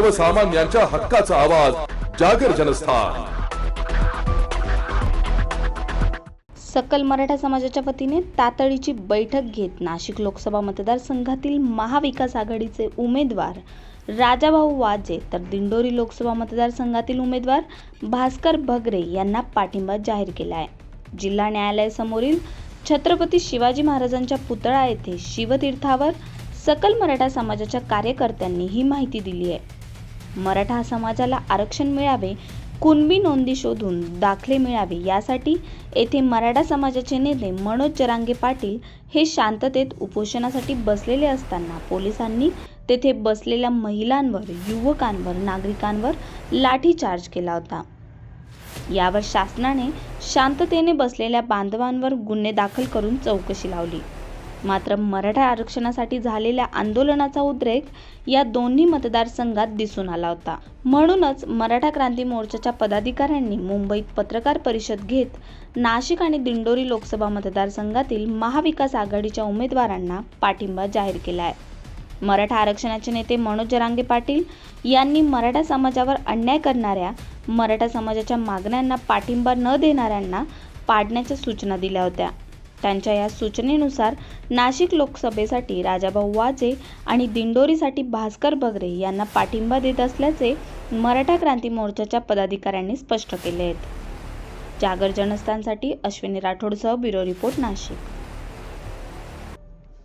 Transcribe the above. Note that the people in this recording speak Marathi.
सर्वसामान्यांच्या हक्काचा आवाज जागर जनस्थान. सकल मराठा समाजाच्या वतीने तातडीची बैठक घेत नाशिक लोकसभा मतदारसंघातील महाविकास आघाडीचे उमेदवार राजाभाऊ वाजे तर दिंडोरी लोकसभा मतदारसंघातील उमेदवार भास्कर भगरे यांना पाठिंबा जाहीर केला आहे. जिल्हा न्यायालयासमोरील छत्रपती शिवाजी महाराजांच्या पुतळा येथे शिवतीर्थावर सकल मराठा समाजाच्या कार्यकर्त्यांनी ही माहिती दिली आहे. मराठा समाजाला आरक्षण मिळावे कुणबी नोंदी शोधून दाखले मिळावे यासाठी येथे मराठा समाजाचे नेते मनोज जरांगे पाटील हे शांततेत उपोषणासाठी बसलेले असताना पोलिसांनी तेथे बसलेल्या महिलांवर युवकांवर नागरिकांवर लाठीचार्ज केला होता. यावर शासनाने शांततेने बसलेल्या बांधवांवर गुन्हे दाखल करून चौकशी लावली. मात्र मराठा आरक्षणासाठी झालेल्या आंदोलनाचा उद्रेक या दोन्ही मतदारसंघात दिसून आला होता. म्हणूनच मराठा क्रांती मोर्चाच्या पदाधिकाऱ्यांनी मुंबईत पत्रकार परिषद घेत नाशिक आणि दिंडोरी लोकसभा मतदारसंघातील महाविकास आघाडीच्या उमेदवारांना पाठिंबा जाहीर केला आहे मराठा आरक्षणाचे नेते मनोज जरांगे पाटील यांनी मराठा समाजावर अन्याय करणाऱ्या मराठा समाजाच्या मागण्यांना पाठिंबा न देणाऱ्यांना पाडण्याच्या सूचना दिल्या होत्या. त्यांच्या या सूचनेनुसार नाशिक लोकसभेसाठी राजाभाऊ वाजे आणि दिंडोरीसाठी भास्कर बगरे यांना पाठिंबा देत असल्याचे मराठा क्रांती मोर्चाच्या पदाधिकाऱ्यांनी स्पष्ट केले आहेत. जागर जनस्थानसाठी अश्विनी राठोडसह ब्युरो रिपोर्ट नाशिक.